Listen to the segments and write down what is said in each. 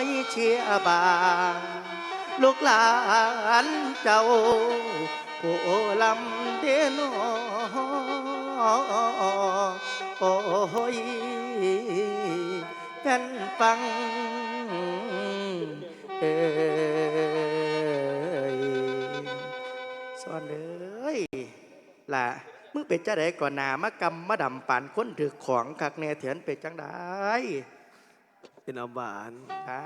ให้เชียบางลูกหลานเจ้าโอ้ลำเดนโอ้ยกันฟังเอ้ยสอนเลยล่ะมึงเป็นจ้าไดก่อนหนามากำมมาดำปานคนถือของคักแน่เถียนเป็นจังได เป็นอาบานฮะ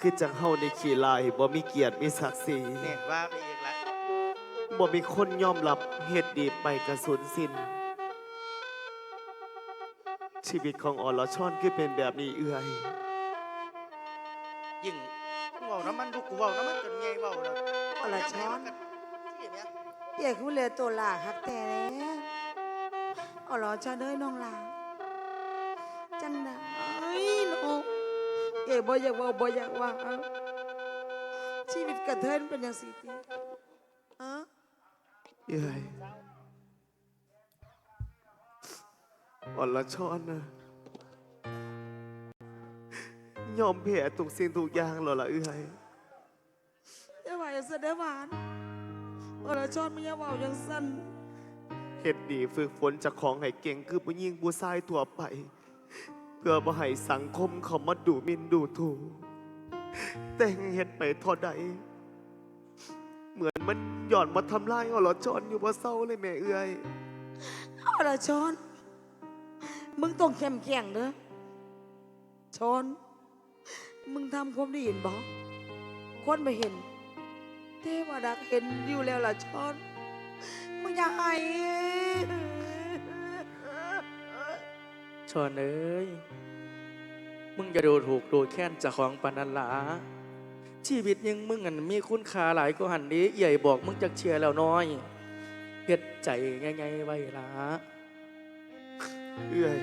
คือจังเฮาในขี่ลายบ่มีเกียรติมีศักดิ์ศรีเนี่ยว่าไปอีกแล้วบ่มีคนยอมรับเหตุดีไปกระสุนสิ้น ชีวิตของอรชอนคือเป็นแบบนี้เอื่อยยิ่งเว้าน้ำมันดูกูเว้าน้ำมันจนไงเว้าแล้วอรชรที่เนี่ยเอี่ยคุณเลยตัวหลาฮักแต่แล้วเอาเหรอชาเด้ยน้องหลาจังได้น้อง เอ๋บ่อยากเว่าบ่อยากว่าเอาชีวิตกระเทินเป็นอย่างสีตีอะเอื่อยอรชอนนะยอมแพ้ทุกสิ่งทุกอย่างแล้วล่ะเอื่อยอย่าว่าอย่างเสด็จหวานอรชรไม่อย่าเว่าอย่างสั้นเฮ็ดดีฝึกฝนจากของให้เก่งคือผู้หญิงผู้ชายทั่วไป เพื่อบ่ให้สังคมเขามาดูหมินดูถูก แต่เฮ็ดไปเท่าใด เหมือนมันหย่อนมาทำลายอรจรอยู่บ่เศร้าเลยแม่เอื้อยอรชรมึงต้องเข้มแข็งเด้อชอน มึงทำความดีเห็นบ่คนไม่เห็น เทวดาเห็นอยู่แล้วล่ะชอน มึงอย่าให้ ชอนเอ้ย มึงจะดูถูกดูแค้นจากของปานันหลา ชีวิตยังมึงอันมีคุณค่าหลายกว่าหันนี้ใหญ่บอกมึงจักเชียร์แล้วน้อยเฮ็ดใจไง่ายๆไว้ละเอื้อย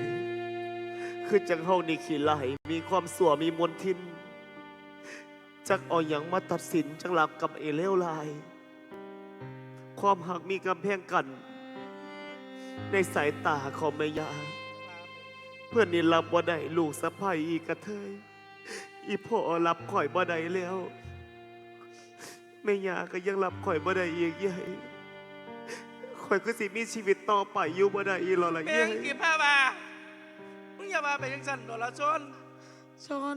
คือจังเฮานี่ขี้ไหลมีความสัวมีมนทิน จักเอาหยังมาตัดสินจังหลักกับเอเลวลาย ความหักมีกำแพงกัน ในสายตาของแม่ยา เพื่อนนี่รับบ่ได้ลูกสะใภ้อีกกระเทย อีพ่อรับข่อยบ่ได้แล้วแม่ยาก็ยังรับข่อยบ่ได้อีกใหญ่ข่อยก็สิมีชีวิตต่อไปอยู่บ่ได้อีหรอล่ะแม่ใหญ่งกี่ผ้ามามึงอย่ามาไปยังสั่นดอกละชนชอน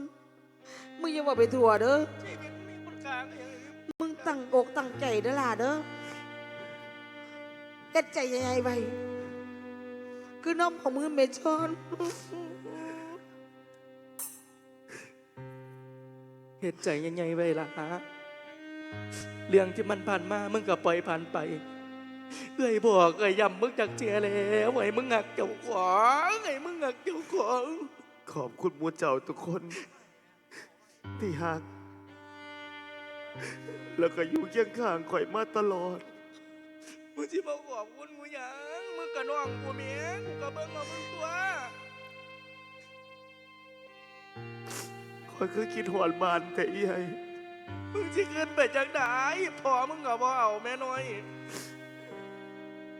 มึงอย่าว่าไปถั่วเด้อ ชีวิตมีคุณค่าก็อย่างนี้มึงตั้งอกตั้งใจเด้อล่ะเด้อเฮ็ดใจยังไงไป คือน้องของมึงเมชอนเหตุใจยังไงไว้ล่ะฮะเรื่องที่มันผ่านมามึงก็ปล่อยผ่านไปเอ้ยบอกเอ้ยย้ำมึงจากเจียแล้วไอ้มึงหักเจ้าของไอ้มึงหักเจ้าของขอบคุณมูเจ้าทุกคน ที่หัก แล้วก็อยู่เคียงข้างข่อยมาตลอด มึงที่มาขอบคุณกูหยังมึงก็น้องกูเมียกูก็เบิ่งมามึงตัวข่อยคือคิดหวานบานแต่ใหญ่มึงสิเกินไปจากไหนพอมึงก็บ่เอาแม่น้อย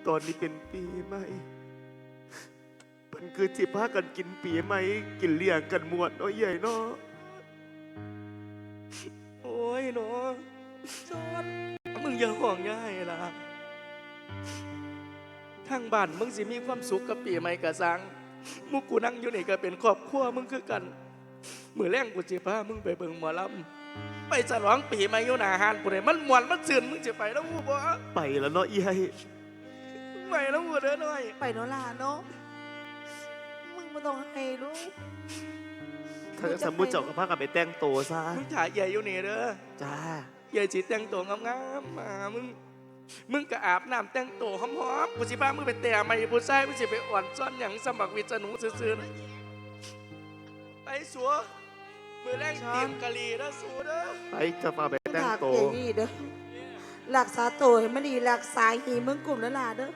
ตอนนี้เป็นปีใหม่มันคือจิพากันกินปีใหม่กินเลี้ยงกันมวนเนาะใหญ่เนาะโอ้ยเนาะจอนมึงอย่าห่วงย่ายล่ะ ทางบ้านมึงสิมีความสุขกับปีใหม่กะสังมุกกูนั่งอยู่นี่ก็เป็นครอบครัวมึงคือกันมือแรงกูสิพามึงไปเบิ่งหมอลำไปฉลองปีใหม่อยู่หน้าหานกูได้มันมวนมันซื่นมึงสิไปแล้วกูบ่ไปแล้วเนาะใหญ่ไปแล้วกูเด้อหน่อยไปเนาะล่ะเนาะมึงไม่ต้องให้ลูกถ้าสมมุติเจ้ากับพากันไปแต่งตัวซะมึงถ่ายใหญ่อยู่นี่เด้อจ้าใหญ่สิแต่งตัวงามๆมามึง มึงก็อาบน้ำแต่งตัวหอมๆกูสิพามึงไปแต่ใหม่ผู้ชายมึงสิไปอ่อนซ่อนหยังสมัครวิจหนูซื่อๆนะไปสัวมือแรงเตรียมกะหรี่นะสัวเด้อไปจะพาไปแต่งถากตัอวย่างนี้เด้อรักษาตัวให้มันดีรักษาหีมึงกลุ่มนั่นล่ะเด้อ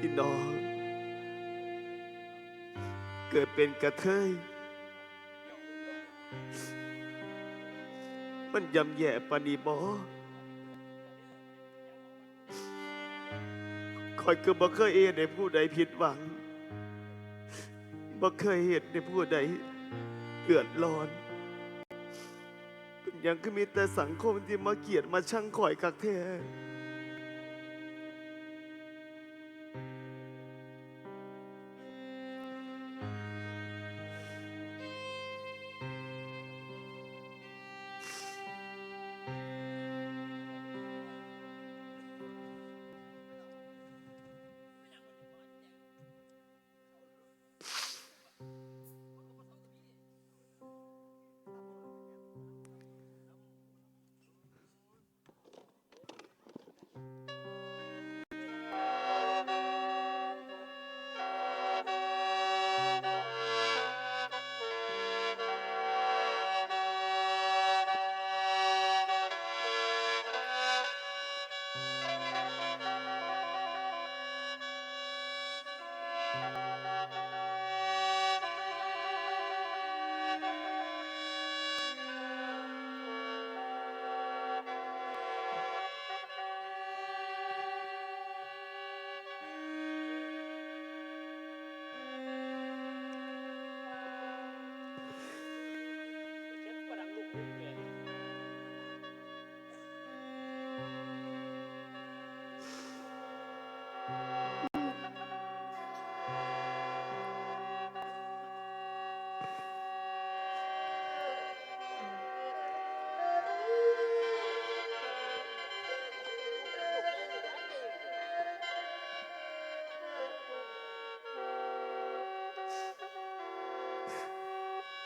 พี่น้อง เกิดเป็นกระเทย มันยำแย่ปานีบอคอยก็บ่เคยเอ็นในผู้ใดผิดหวังบ่เคยเห็นในผู้ใดเดือดร้อนเป็นหยังก็มีแต่สังคมที่มาเกลียดมาช่างข่อยกักแท้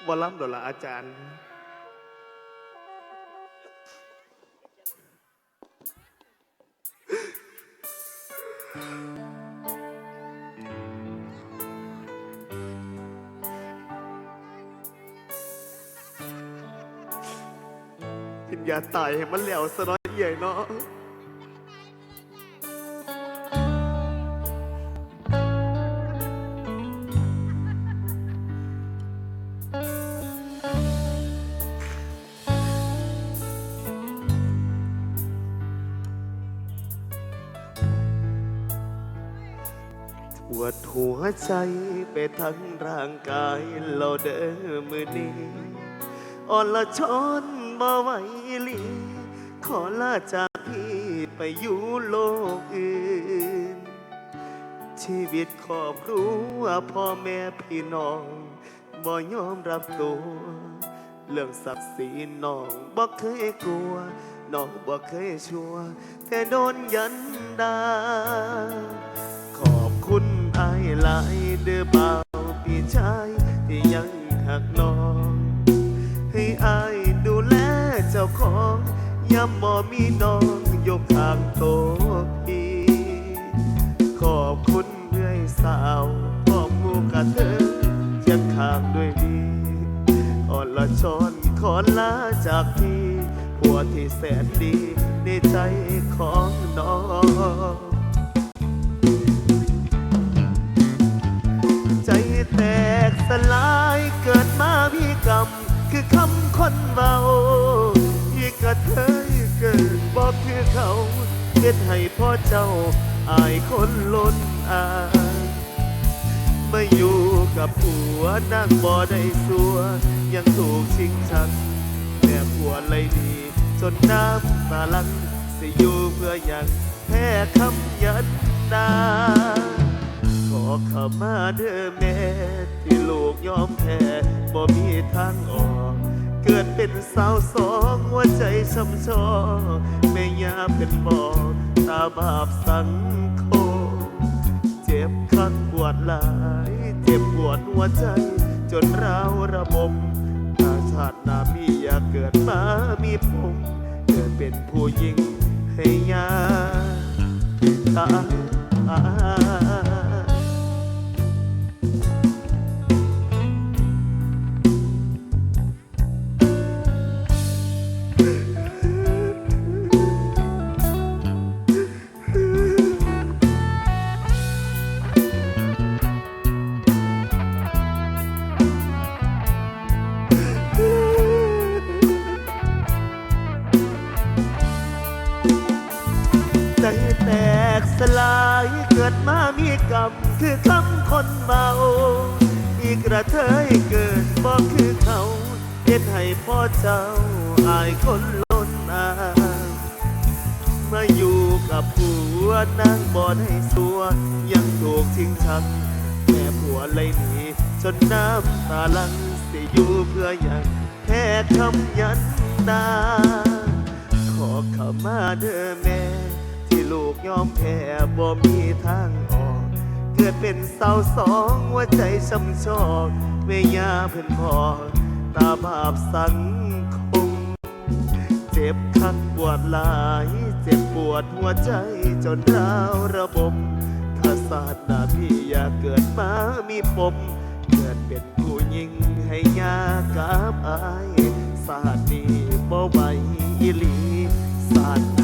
บ่ล้ำดอละอาจารย์ กินยาตายให้มันแล้วสน้อยใหญ่เนาะ วดหัวใจไปทั้งร่างกายเราเดินมือนี้อ่อนละช้อนบ่ไหวลีขอลาจากพี่ไปอยู่โลกอื่น ชีวิตครอบครัวพ่อแม่พี่น้องบ่ยอมรับตัว เรื่องศักดิ์ศรีน้องบ่เคยกลัว น้องบ่เคยชัวแต่โดนยันดาายหลายเด้อบ่าวพี่ชายที่ยังหักน้อง ให้อายดูแลเจ้าของยามบ่มีน้องยก ที่ลูกยอมแพ้บ่มีทางออก เกิดเป็นสาวสองหัวใจช้ำชอแม่ยาเป็นบ่อตาบาปสังคม เจ็บคักปวดหลาย เจ็บปวดหัวใจ จนร้าวระบมถ้าชาติหน้ามีอยากเกิดมามีผมเกิดเป็นผู้หญิงให้ยาตา สลายเกิดมามีกรรมคือคำคนเบาอีกระเทยเกิดบอกคือเขาเฮ็ดให้พ่อเจ้าอายคนล้นอามาอยู่กับผัวนางบ่ได้สัว ยังถูกทิ้งชังแม่ผัวเลยหนีจนน้ำตาลังสิอยู่เพื่อหยังแค่คำยันดาขอขมาเด้อแม่ ลูกยอมแพ้บ่มีทางออก เกิดเป็นสาวสองหัวใจช้ำชอกแม่ยาเพิ่นพอตาบาปสังคม เจ็บคักปวดหลาย เจ็บปวดหัวใจจนร้าวระบมถ้าศาสตร์นาพี่อยากเกิดมามีปม เกิดเป็นผู้หญิงให้ยากับอายศาสตร์นี้บ่ไหวอีหลีศาสตร์หน้า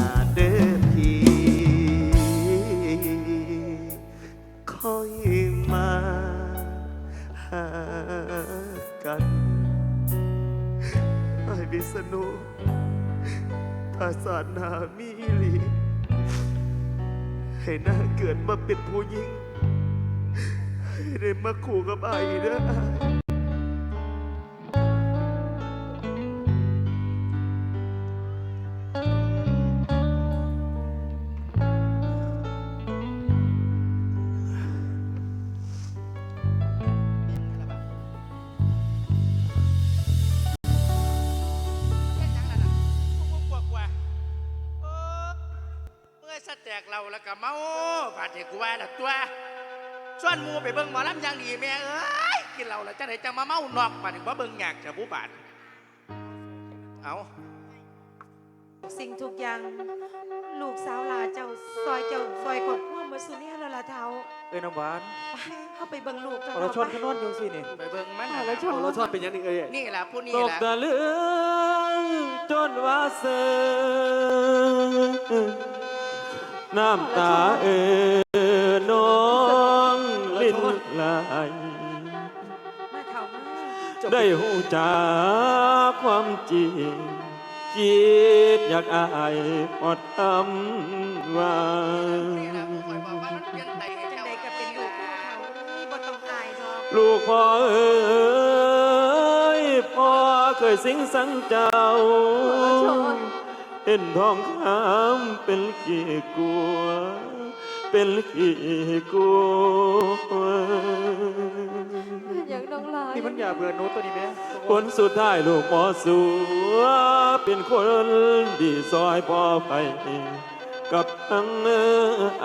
คอยมาหากันไอ้วิษณุภาษาสตร์หนามีอีหลีให้หน้าเกิดมาเป็นผู้หญิงให้ได้มาขู่กับไอ้เด้อ มื่อสแตกเราแล้วก็เมาบาดเจ็บกูว่าละตัวส่วนหมูไปเบิ่งหมอลำอย่างดีแม่เอ้ยกินเหล้าแล้วจะไหนจะมาเมานอกบาดนี่ว่าเบิ่งอยากจะผู้บาดเอาสิ่งทุกอย่างลูกสาวลาเจ้าซอยเจ้าซอยครอบครัวมาสุเนี่ยแล้วล่ะเท้าเอ้ยน้ำหวานไปเข้าไปเบิ่งลูกกันอรชนขนอนอยู่สินี่ไปเบิ่งมันอน่ะรชนอรชนเป็นยังไงเอ้ยนี่แหละผู้นี้ตกแหละตะลึงจนว่าเสือ น้ำตาเอ่อนองลิ้นไหลมาเท้ามาได้หูจากความจริง คิดอยากอายอดคำว่านี่แหละผู้คอยบอกว่ามันเปลี่ยนใจให้จังเจ้าใดก็เป็นลูกของเขานี่บ่ต้องอายดอกลูกพ่อเอ้ยพ่อเคยสิงสังเจ้า เห็นทองคำเป็นกี่กัว เป็นกี่กัวอย่างน้องลานี่มันอย่าเบื่อโน้ตตัวนี้ไหมผลสุดท้ายลูกพ่อสัวเป็นคนดีซอยพ่อไปกับทั้ง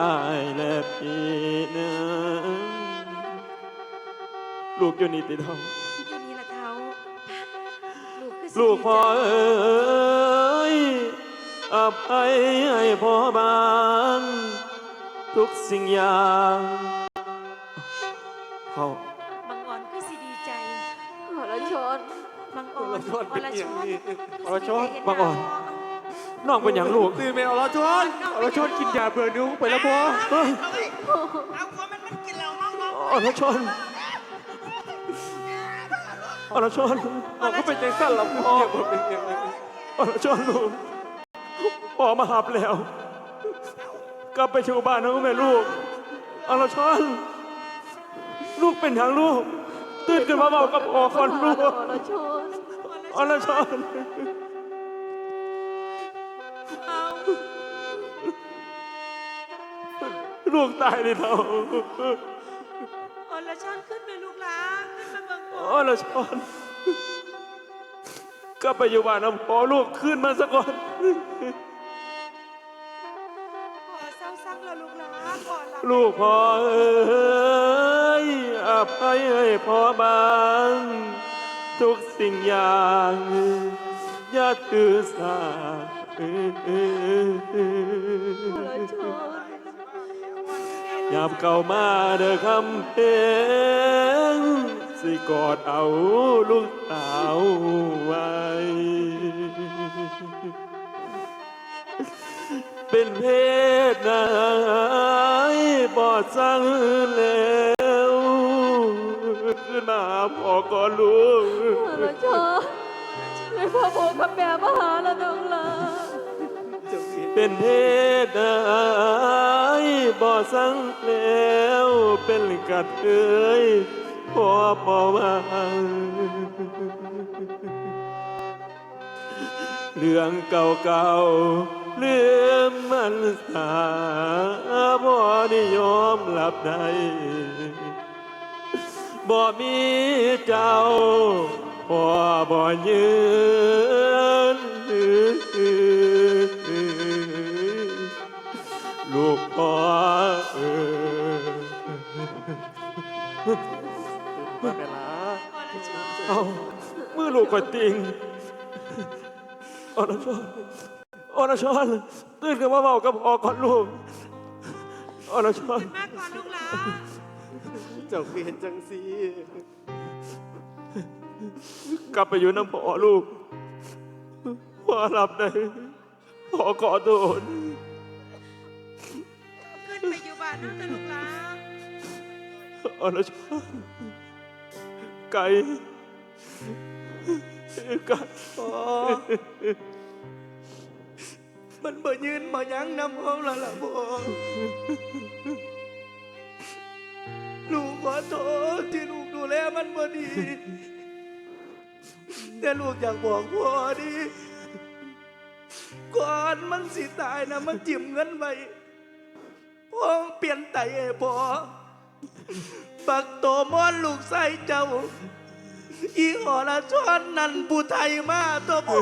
อายและพี่นะลูกอยู่นี่ติดเทาอยู่นี่ล่ะเท้าลูกคือสิลูกดีพ่อใจเอ้ย อภัยให้พ่อบางทุกสิ่งอย่างพ่อบางอ่อนคือสิดีใจอรชนบางอ่อนอรชนเป็นอหย่างนี้อรชนบางอ่อน น้องเป็นอย่างลูกตื่นไปอรชนอรชนกินยาเบื่อนิ้วไปแล้วพ่อเฮ้ยเอาหัวมันมันกินเหล้าเมาเมาอรชนอรชนเอาก็เป็นใจสั้นละพ่อเป็นยังไงอรชนลูก พ่อมาหับแล้ว กลับไปชูบ้านน้องแม่ลูกอรชนลูกเป็นทางลูก ตื่นขึ้นมาบอกกับพ่อก่อนลูกอรชนอรชนเอาลูกตายในเท่าอรชอนขึ้นไปลูกหลาขึ้นมาเบิ่งอรชน กลับไปอยู่บ้านน้ำพ่อลูกขึ้นมาสักก่อนขอเศร้าซักแล้วลูกหลาขอหลับลูกพ่อเอ้ยอภัยให้พ่อบาง ทุกสิ่งอย่างอย่าถือสาอรชนยามเก่ามาเด้อคำเพลง สิกอดเอาลูกสาวไว้ เป็นเพศนายบอดสั่งแล้วขึ้นมาหาพ่อก่อนลูกอรชนไม่พ่อโบกับแม่มาหาแล้วน้องลาเป็นเพศนายบอดสั่งแล้วเป็นกัดเอ้ย พอปอมาเรื่องเก่าๆเรื่องมันสาพ่อนิยอมหลับใดบ่มีเจ้าพ่อบ่ยืนลูกพ่อเออ เอามือลูกก็ติงอรชรอรชรตื่นขึ้นมาเบากับพ่อก่อนลูกอรชรมากก่อนลูกหลาเจ้าคือเห็นจังสีกลับไปอยู่น้ำพ่อลูกพ่อรับได้พ่อขอโทษขึ้นไปอยู่บ้านนั่นแต่ลูกหลาอรชรไก่ ไก่มันบ่ยืนบ่ยั้งนำห้องละละพ่อลูกขอโทษที่ลูกดูแลมันบ่ดี แต่ลูกอยากบอกพ่อดิก่อนมันสิตายนะมันจิ้มเงินไว้พ่อเปลี่ยนไตให้พ่อปักโตมอนลูกใส่เจ้า อีหอละชอนนั่นผู้ไทยมาตัวพ่อ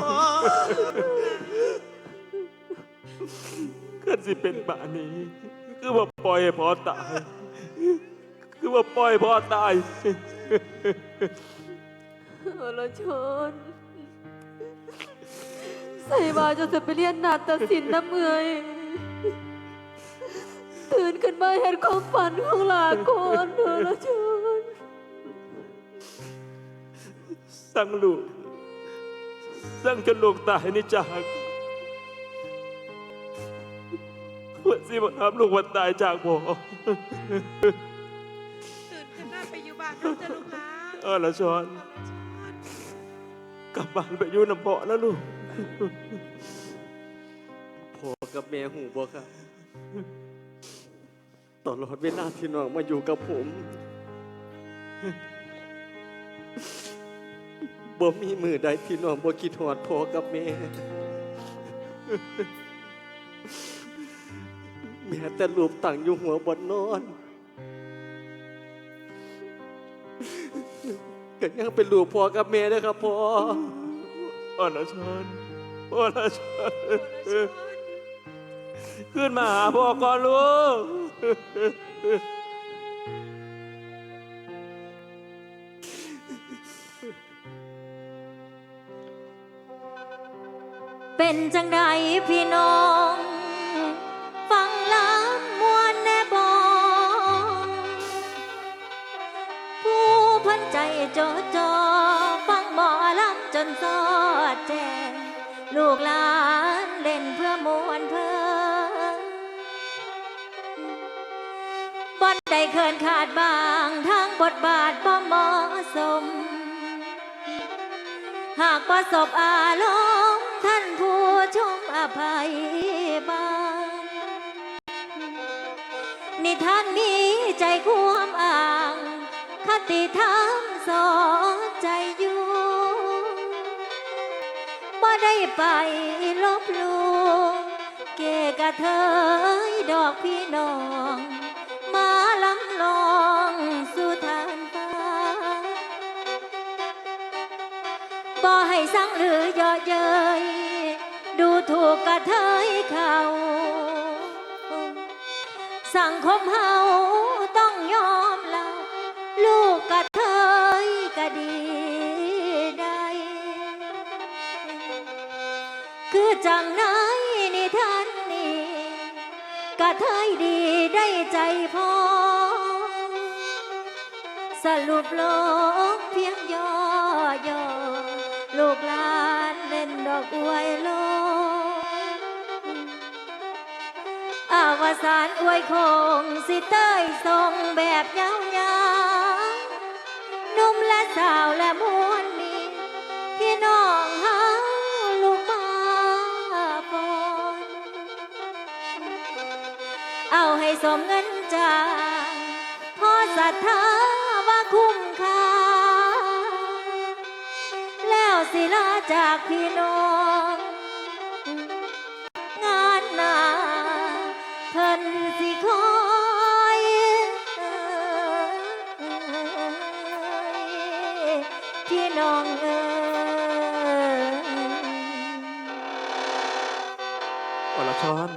ขึ้นสิเป็นบานี้ คือว่าปล่อยให้พ่อตาย คือว่าปล่อยพ่อตายอรชน ใส่บาจะจะไปเรียนนาฏศิลป์น้ำเมื่อยตื่นขึ้นมาเห็นความฝันของหลานคนอรชน สั่งลูก สั่งจนลูกตายนี่จากว่าสิมาทำลูกวันตายจากบ่ตื่นขึ้นมาไปอยู่บ้านน้องจะลูกหลานเออละชอนกลับบ้านไปอยู่น้ำเพาะนะลูกพ่อกับแม่หูบ่ครับตลอดเวลาที่น้องมาอยู่กับผม บ่มีมือใดที่น้องบ่คิดฮอดพ่อกับแม่แม้แต่รูปตั้งอยู่หัวบนนอนก็ยังเป็นลูกพ่อกับแม่เด้อครับพ่ออรชรอรชรขึ้นมาหาพ่อก่อนลูก เป็นจังใดพี่น้อง ฟังลำมวนแน่บองผู้พันใจจดจอฟังหมอลำจนสอดแจงลูกหลานเล่นเพื่อมวนเพลินบอนใดเคินขาดบางทั้งบทบาทบ่เหมาะสม หากประสบอารมณ์ ชมอภัยบางนิทานมีใจความอ่าง คติธรรมสอนใจอยู่บ่ได้ไปลบลูเกกะเทยดอกพี่น้อง มาลำลองสู่ทานฟ้าบ่ให้สั่งหรือยาะเย้ย กระเทยเขาสังคมเฮาต้องยอมเราลูกกระเทยก็ดีได้ คือจังไหนนิทานนี้กระเทยดีได้ใจพอ สรุปลงเพียงย่อย่อลูกหลานเล่นดอกอวยโล วสานอวยคง สิเต้ยทรงแบบยาวๆหนุ่มและสาวและมวลมีพี่น้องเฮาลูกมาปอนเอาให้สมเงินจางพอศรัทธาว่าคุ้มค่า แล้วสิลาจากพี่น้อง คอยพี่น้องเอ๋ยอรชร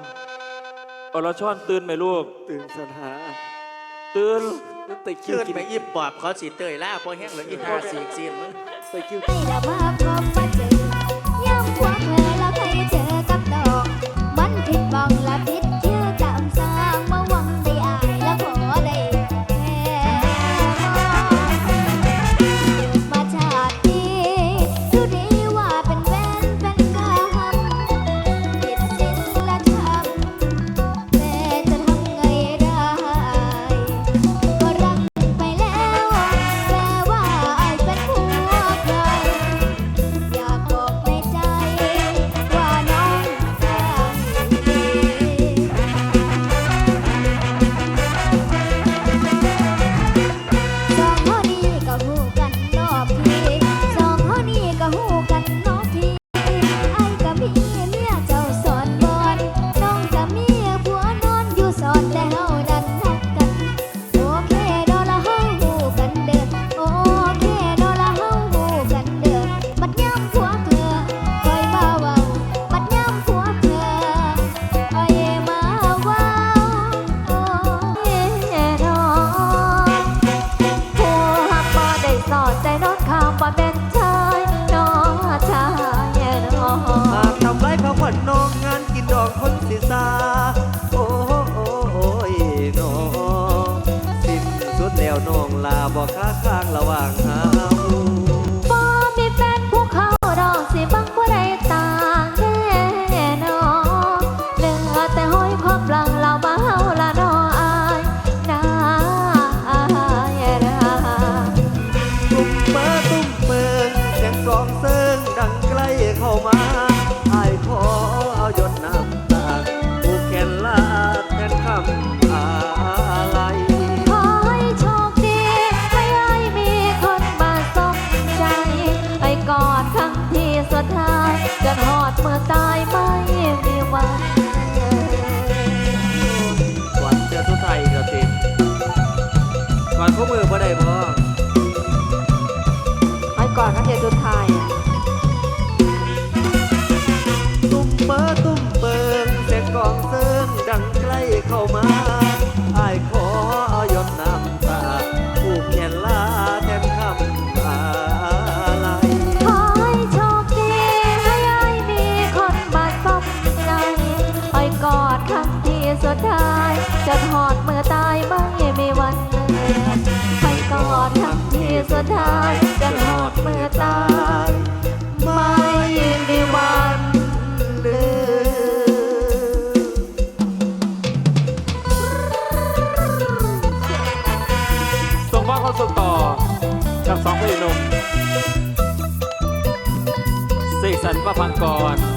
อรชรตื่นไหมลูก ตื่นสถาตื่นแต่คิวเชิญกินไปอีปอบเขาสีเตยล่าพอแห้งเหลืออีหาสีกซีนมึงต่คิว ให้ละภาพพบมาเลาบ่ค้าข้างระหว่าง สันประพังกร